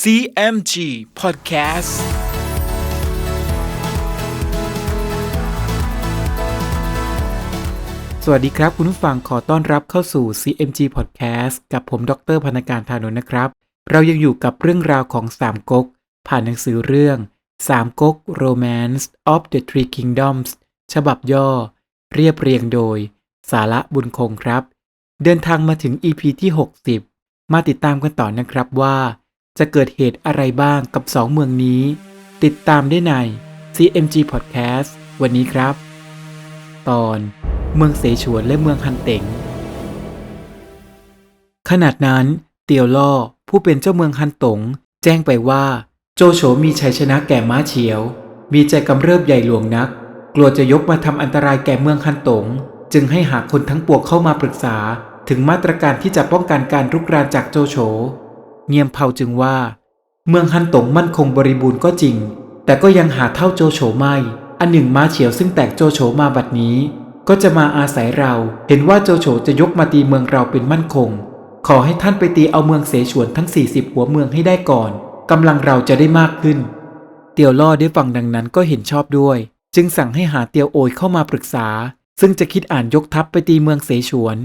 CMG Podcast สวัสดีครับ คุณผู้ฟังขอต้อนรับเข้าสู่ CMG Podcast กับผมดรพนการธานนนะครับ เรายังอยู่กับเรื่องราวของสามก๊กผ่านหนังสือเรื่องสามก๊ก Romance of the Three Kingdoms ฉบับย่อ เรียบเรียงโดย สาระบุญคงครับ เดินทางมาถึง EP ที่ 60 มาติดตามกันต่อนะครับว่า จะเกิดเหตุอะไรบ้างกับสองเมืองนี้ ติดตามได้ใน CMG Podcast วันนี้ครับ ตอนเมืองเสฉวนและเมืองฮันเต็ง ขนาดนั้น เตียวล่อผู้เป็นเจ้าเมืองฮันตง แจ้งไปว่า โจโฉมีชัยชนะแก่ม้าเฉียว มีใจกำเริบใหญ่หลวงนัก กลัวจะยกมาทำอันตรายแก่เมืองฮันตง จึงให้หาคนทั้งปวงเข้ามาปรึกษาถึงมาตรการที่จะป้องกันการรุกรานจากโจโฉ เงียมเผาจึงว่า เมืองฮันตงมั่นคงบริบูรณ์ก็จริง แต่ก็ยังหาเท่าโจโฉไม่ อันหนึ่งม้าเฉียวซึ่งแตกโจโฉมาบัดนี้ ก็จะมาอาศัยเรา เห็นว่าโจโฉจะยกมาตีเมืองเราเป็นมั่นคง ขอให้ท่านไปตีเอาเมืองเสฉวนทั้ง 40 หัวเมืองให้ได้ก่อนกำลังเราจะได้มากขึ้น เตียวล่อได้ฟังดังนั้นก็เห็นชอบด้วย จึงสั่งให้หาเตียวโอยเข้ามาปรึกษา ซึ่งจะคิดอ่านยกทัพไปตีเมืองเสฉวน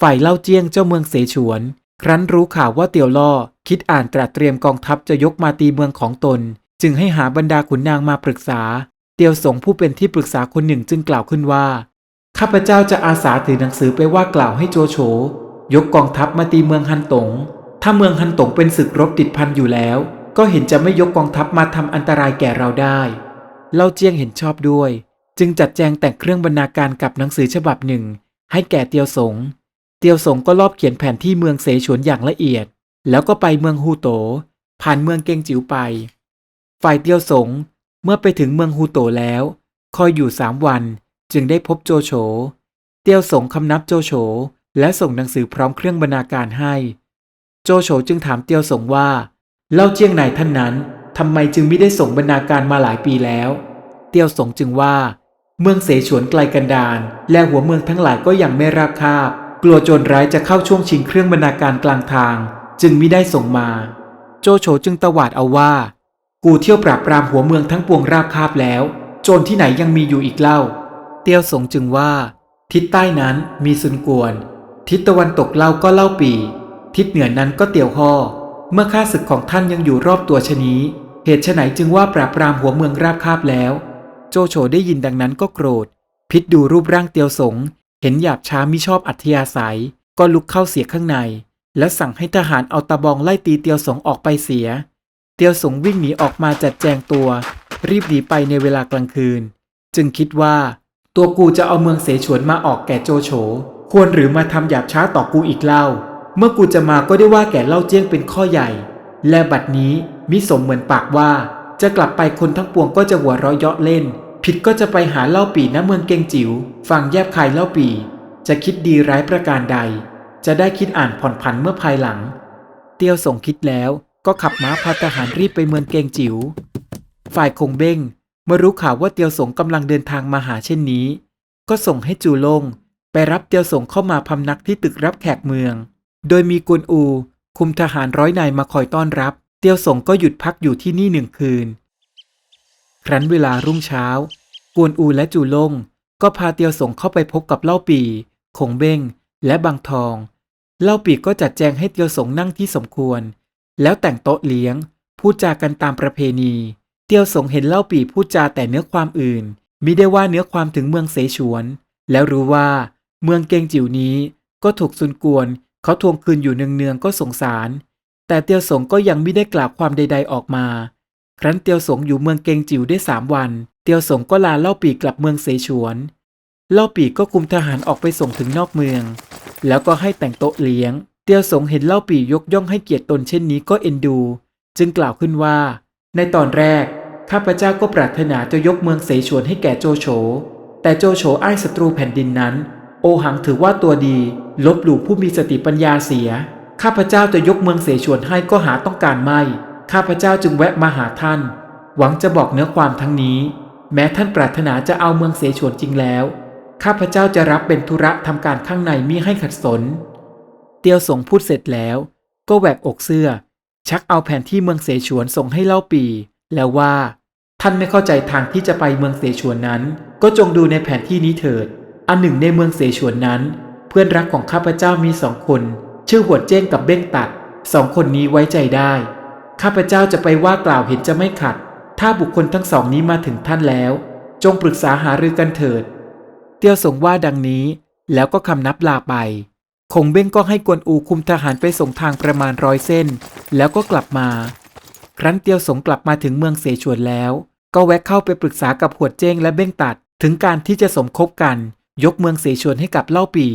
ฝ่ายเล่าเจียงเจ้าเมืองเสฉวน ครั้นรู้ข่าวว่าเตียวล่อ คิดอ่านตรัสเตรียมกองทัพจะยกมาตีเมืองของตน จึงให้หาบรรดาขุนนางมาปรึกษา เตียวสงผู้เป็นที่ปรึกษาคนหนึ่งจึงกล่าวขึ้นว่า ข้าพเจ้าจะอาสาถือหนังสือไปว่ากล่าวให้โจโฉยกกองทัพมาตีเมืองฮันตง ถ้าเมืองฮันตงเป็นศึกรบติดพันอยู่แล้ว ก็เห็นจะไม่ยกกองทัพมาทำอันตรายแก่เราได้ เล่าเจียงเห็นชอบด้วย จึงจัดแจงแต่งเครื่องบรรณาการกับหนังสือฉบับหนึ่ง ให้แก่เตียวสง เตียวสงก็รอบเขียนแผนที่เมืองเสฉวนอย่างละเอียด แล้วก็ไปเมืองฮูโต ผ่านเมืองเกงจิ๋วไป ฝ่ายเตียวสงเมื่อไปถึงเมืองฮูโตแล้ว คอยอยู่สามวันจึงได้พบโจโฉ เตียวสงคำนับโจโฉและส่งหนังสือพร้อมเครื่องบรรณาการให้ โจโฉจึงถามเตียวสงว่า เล่าเจียงนายท่านนั้นทำไมจึงไม่ได้ส่งบรรณาการมาหลายปีแล้ว เตียวสงจึงว่า เมืองเสฉวนไกลกันดารและหัวเมืองทั้งหลายก็ยังไม่ราบคาบ กลัวโจรร้ายจะเข้าช่วงชิงเครื่องบรรณาการกลางทาง จึงไม่ได้ส่งมา โจโฉจึงตวาดเอาว่า กูเที่ยวปราบปรามหัวเมืองทั้งปวงราบคาบแล้ว โจรที่ไหนยังมีอยู่อีกเล่า เตียวสงจึงว่า ทิศใต้นั้นมีซุนกวน ทิศตะวันตกเล่าก็เล่าปี ทิศเหนือนั้นก็เตียวห่อเมื่อข้าศึกของท่านยังอยู่รอบตัวชะนี้ เหตุไฉนจึงว่าปราบปรามหัวเมืองราบคาบแล้ว โจโฉได้ยินดังนั้นก็โกรธ พิษดูรูปร่างเตียวสง เห็นหยาบช้ามิชอบอัธยาศัย ก็ลุกเข้าเสียข้างใน และสั่งให้ทหารเอาตะบองไล่ตีเตียวสงออกไปเสีย เตียวสงวิ่งหนีออกมาจัดแจงตัว รีบหนีไปในเวลากลางคืน จึงคิดว่า ตัวกูจะเอาเมืองเสฉวนมาออกแก่โจโฉควรหรือมาทำหยาบช้าต่อกูอีกเล่า เมื่อกูจะมาก็ได้ว่าแก่เล่าเจี้ยงเป็นข้อใหญ่ และบัดนี้มิสมเหมือนปากว่า จะกลับไปคนทั้งปวงก็จะหัวเราะเยาะเล่นิดก็จะไปหาเล่าปีณเมืองเกงจิว๋วฟังแยบคายเล่าปี จะคิดดีร้ายประการใด จะได้คิดอ่านผ่อนผันเมื่อภายหลัง เตียวส่งคิดแล้วก็ขับม้าพาทหารรีบไปเมืองเกงจิว๋วฝ่ายคงเบ้งเมื่อรู้ข่าวว่าเตียวสงกำลังเดินทางมาหาเช่นนี้ ก็ส่งให้จูลงไปรับเตียวสงเข้ามาพำนักที่ตึกรับแขกเมือง โดยมีกวนอู คุมทหารร้อยนายมาคอยต้อนรับ เตียวสงก็หยุดพักอยู่ที่นี่หนึ่งคืน ครั้นเวลารุ่งเช้า วนอูและจูลง ก็พาเตียวสงเข้าไปพบกับเล่าปีคงเบ้งและบางทอง เล่าปีก็จัดแจงให้เตียวสงนั่งที่สมควร แล้วแต่งโต๊ะเลี้ยง พูดจากันตามประเพณี เตียวสงเห็นเล่าปีพูดจาแต่เนื้อความอื่นมิได้ว่าเนื้อความถึงเมืองเสฉวน แล้วรู้ว่า เมืองเกงจิ๋วนี้ก็ถูกซุนกวน เขาทวงคืนอยู่เนืองๆก็สงสาร แต่เตียวสงก็ยังไม่ได้กล่าวความใด ๆออกมา ครั้นเตียวสงอยู่เมืองเกงจิ๋วได้สามวัน เตียวสงก็ลาเล่าปีกลับเมืองเสฉวน เล่าปีก็คุมทหารออกไปส่งถึงนอกเมือง แล้วก็ให้แต่งโต๊ะเลี้ยง เตียวสงเห็นเล่าปียกย่องให้เกียรติตนเช่นนี้ก็เอ็นดู จึงกล่าวขึ้นว่า ในตอนแรก ข้าพเจ้าก็ปรารถนาจะยกเมืองเสฉวนให้แก่โจโฉ แต่โจโฉอ้ายศัตรูแผ่นดินนั้น โอหังถือว่าตัวดี ลบหลู่ผู้มีสติปัญญาเสีย ข้าพเจ้าจะยกเมืองเสฉวนให้ก็หาต้องการไม่ ข้าพเจ้าจึงแวะมาหาท่าน หวังจะบอกเนื้อความทั้งนี้ แม้ท่านปรารถนาจะเอาเมืองเสฉวนจริงแล้ว ข้าพเจ้าจะรับเป็นธุระทำการข้างในมิให้ขัดสน เตียวสงพูดเสร็จแล้ว ก็แหวกอกเสื้อ ชักเอาแผนที่เมืองเสฉวนส่งให้เล่าปี แล้วว่า ท่านไม่เข้าใจทางที่จะไปเมืองเสฉวนนั้น ก็จงดูในแผนที่นี้เถิด อันหนึ่งในเมืองเสฉวนนั้น เพื่อนรักของข้าพเจ้ามีสองคน ชื่อหัวเจ้งกับเบ้งตัดสองคนนี้ไว้ใจได้ ข้าพเจ้าจะไปว่ากล่าวเห็นจะไม่ขัด ถ้าบุคคลทั้งสองนี้มาถึงท่านแล้ว จงปรึกษาหารือกันเถิด เตียวสงว่าดังนี้แล้วก็คำนับลาไป คงเบ้งก็ให้กวนอูคุมทหารไปส่งทางประมาณร้อยเส้น แล้วก็กลับมา ครั้นเตียวสงกลับมาถึงเมืองเสฉวนแล้ว ก็แวะเข้าไปปรึกษากับหัวเจ้งและเบ้งตัด ถึงการที่จะสมคบกัน ยกเมืองเสฉวนให้กับเล่าปี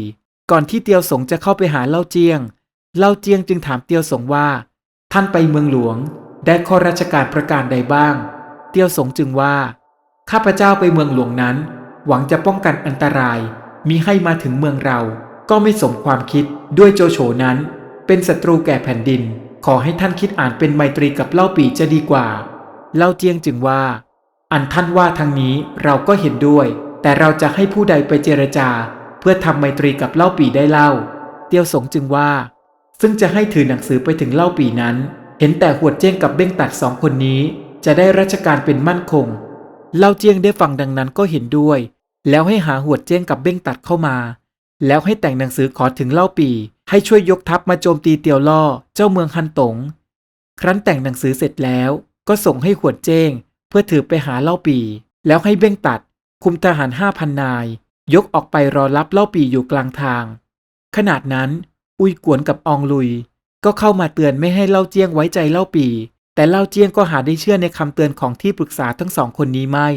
ก่อนที่เตียวสงจะเข้าไปหาเล่าเจียง เล่าเจียงจึงถามเตียวสงว่า ท่านไปเมืองหลวง ได้ข้อราชการประการใดบ้าง เตียวสงจึงว่า ข้าพเจ้าไปเมืองหลวงนั้น หวังจะป้องกันอันตรายมีให้มาถึงเมืองเรา ก็ไม่สมความคิดด้วยโจโฉนั้น เป็นศัตรูแก่แผ่นดิน ขอให้ท่านคิดอ่านเป็นไมตรีกับเล่าปีจะดีกว่า เล่าเจียงจึงว่า อันท่านว่าทางนี้เราก็เห็นด้วย แต่เราจะให้ผู้ใดไปเจรจา เพื่อทำไมตรีกับเล่าปีได้เล่า เตียวสงจึงว่า ซึ่งจะให้ถือหนังสือไปถึงเล่าปีนั้น เห็นแต่หัวเจ้งกับเบ้งตัดสองคนนี้ จะได้ราชการเป็นมั่นคง เล่าเจียงได้ฟังดังนั้นก็เห็นด้วย แล้วให้หาหัวเจ้งกับเบ้งตัดเข้ามา แล้วให้แต่งหนังสือขอถึงเล่าปี ให้ช่วยยกทัพมาโจมตีเตียวล่อเจ้าเมืองฮันตง ครั้นแต่งหนังสือเสร็จแล้วก็ส่งให้หัวเจ้ง เพื่อถือไปหาเล่าปี แล้วให้เบ้งตัด คุมทหารห้าพันนาย ยกออกไปรอรับเล่าปีอยู่กลางทาง ขนาดนั้น อุยกวนกับอองลุย ก็เข้ามาเตือนไม่ให้เล่าเจียงไว้ใจเล่าปี แต่เล่าเจียงก็หาได้เชื่อในคำเตือนของที่ปรึกษาทั้งสองคนนี้ไม่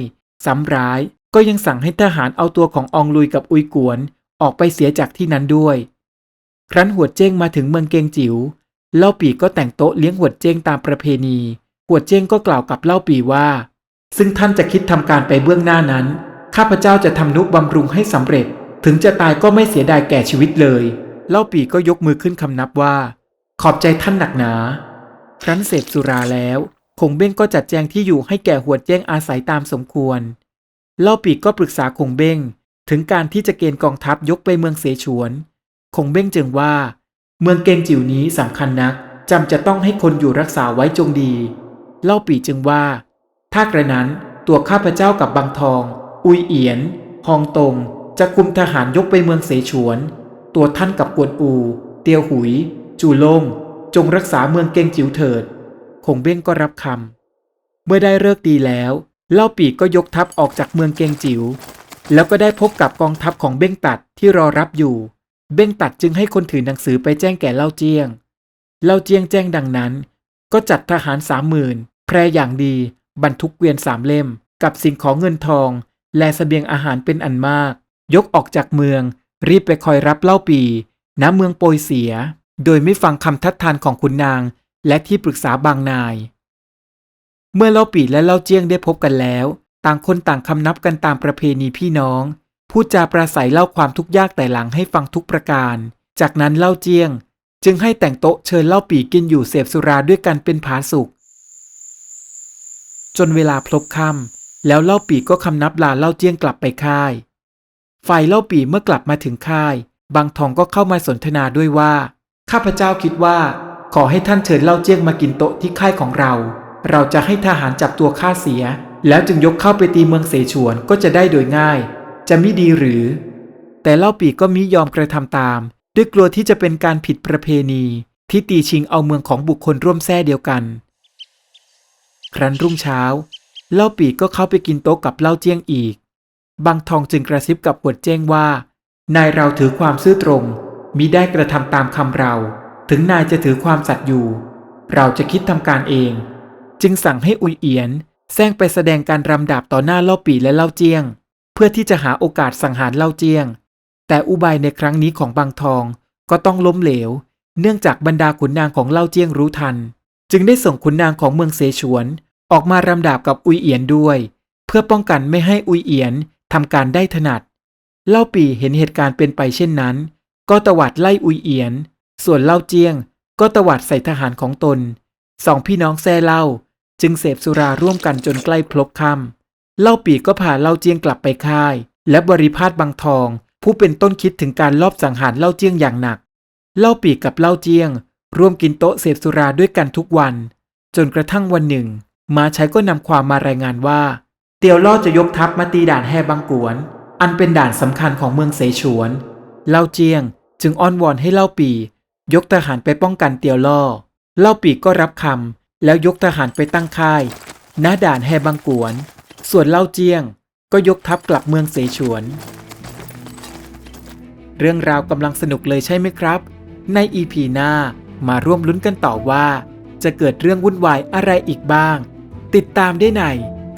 ซ้ำร้ายก็ยังสั่งให้ทหารเอาตัวของอองลุยกับอุยกวน ออกไปเสียจากที่นั้นด้วย ครั้นหัวเจ้งมาถึงเมืองเกงจิว๋วเล่าปีก็แต่งโต๊ะเลี้ยงหัวเจ้งตามประเพณี หัวเจ้งก็กล่าวกับเล่าปีว่า ซึ่งท่านจะคิดทำการไปเบื้องหน้านั้น ข้าพเจ้าจะทำนุบำรุงให้สำเร็จ ถึงจะตายก็ไม่เสียดายแก่ชีวิตเลย เล่าปีก็ยกมือขึ้นคำนับว่า ขอบใจท่านหนักหนา ครั้นเสพสุราแล้วคงเบ้งก็จัดแจงที่อยู่ให้แก่หัวเจ้งอาศัยตามสมควร เล่าปีก็ปรึกษาคงเบ้งถึงการที่จะเกณฑ์กองทัพยกไปเมืองเสฉวน คงเบ้งจึงว่า เมืองเกงจิ๋วนี้สำคัญนักจำจะต้องให้คนอยู่รักษาไว้จงดี เล่าปีจึงว่า ถ้ากระนั้นตัวข้าพเจ้ากับบางทอง อุยเอียน ฮองตง จะคุมทหารยกไปเมืองเสฉวน ตัวท่านกับกวนอู เตียวหุย จูลง จงรักษาเมืองเกงจิ๋วเถิด คงเบ้งก็รับคำ เมื่อได้เลิกดีแล้ว เล่าปีก็ยกทัพออกจากเมืองเกงจิ๋ว แล้วก็ได้พบกับกองทัพของเบ้งตัดที่รอรับอยู่ เบ้งตัดจึงให้คนถือหนังสือไปแจ้งแก่เล่าเจียง เล่าเจียงแจ้งดังนั้น ก็จัดทหารสามหมื่นแพรอย่างดี บรรทุกเกวียนสามเล่ม กับสิ่งของเงินทอง และเสบียงอาหารเป็นอันมาก ยกออกจากเมือง รีบไปคอยรับเล่าปีณเมืองโปยเสีย โดยไม่ฟังคำทัดทานของคุณนางและที่ปรึกษาบางนาย เมื่อเล่าปีและเล่าเจียงได้พบกันแล้ว ต่างคนต่างคำนับกันตามประเพณีพี่น้องพูดจาปราศัยเล่าความทุกข์ยากแต่หลังให้ฟังทุกประการ จากนั้นเล่าเจียง จึงให้แต่งโต๊ะเชิญเล่าปีกินอยู่เสพสุราด้วยกันเป็นผาสุกจนเวลาพลบค่ำแล้วเล่าปีก็คำนับลาเล่าเจียงกลับไปค่ายฝ่ายเล่าปีเมื่อกลับมาถึงค่าย บางทองก็เข้ามาสนทนาด้วยว่า ข้าพเจ้าคิดว่า ขอให้ท่านเชิญเล่าเจี้ยงมากินโต๊ะที่ค่ายของเรา เราจะให้ทหารจับตัวข้าเสีย แล้วจึงยกเข้าไปตีเมืองเสฉวนก็จะได้โดยง่าย จะมิดีหรือ แต่เล่าปีก็มิยอมกระทำตาม ด้วยกลัวที่จะเป็นการผิดประเพณี ที่ตีชิงเอาเมืองของบุคคลร่วมแท้เดียวกัน ครั้นรุ่งเช้า เล่าปีก็เข้าไปกินโต๊ะกับเล่าเจี้ยงอีกบางทองจึงกระซิบกับหวดเจ้งว่า นายเราถือความซื่อตรง มิได้กระทำตามคำเรา ถึงนายจะถือความสัตย์อยู่ เราจะคิดทำการเอง จึงสั่งให้อุยเอียนแซงไปแสดงการรำดาบต่อหน้าเล่าปีและเล่าเจียง เพื่อที่จะหาโอกาสสังหารเล่าเจียง แต่อุบายในครั้งนี้ของบางทองก็ต้องล้มเหลว เนื่องจากบรรดาขุนนางของเล่าเจียงรู้ทัน จึงได้ส่งขุนนางของเมืองเสฉวน ออกมารำดาบกับอุยเอียนด้วย เพื่อป้องกันไม่ให้อุยเอียนทำการได้ถนัด เล่าปีเห็นเหตุการณ์เป็นไปเช่นนั้น ก็ตวัดไล่อุยเอียน ส่วนเล่าเจียง ก็ตวัดใส่ทหารของตน สองพี่น้องแซ่เล่า จึงเสพสุราร่วมกันจนใกล้พลบค่ำเล่าปีก็พาเล่าเจียงกลับไปค่าย และบริพาทบางทอง ผู้เป็นต้นคิดถึงการลอบสังหารเล่าเจียงอย่างหนัก เล่าปีกับเล่าเจียง ร่วมกินโต๊ะเสพสุราด้วยกันทุกวัน จนกระทั่งวันหนึ่ง มาใช้ก็นำความมารายงานว่า เตียวล่อจะยกทัพมาตีด่านแฮบังกวน อันเป็นด่านสำคัญของเมืองเสฉวน เล่าเจียง จึงอ้อนวอนให้เล่าปี ยกทหารไปป้องกันเตียวล่อ เล่าปีก็รับคำแล้วยกทหารไปตั้งค่ายณด่านแฮบังกวน ส่วนเล่าเจียง ก็ยกทัพกลับเมืองเสฉวน เรื่องราวกำลังสนุกเลยใช่ไหมครับ ในอีพีหน้ามาร่วมลุ้นกันต่อว่า จะเกิดเรื่องวุ่นวายอะไรอีกบ้าง ติดตามได้ใน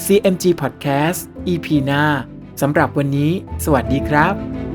CMG Podcast EP หน้าสำหรับวันนี้ สวัสดีครับ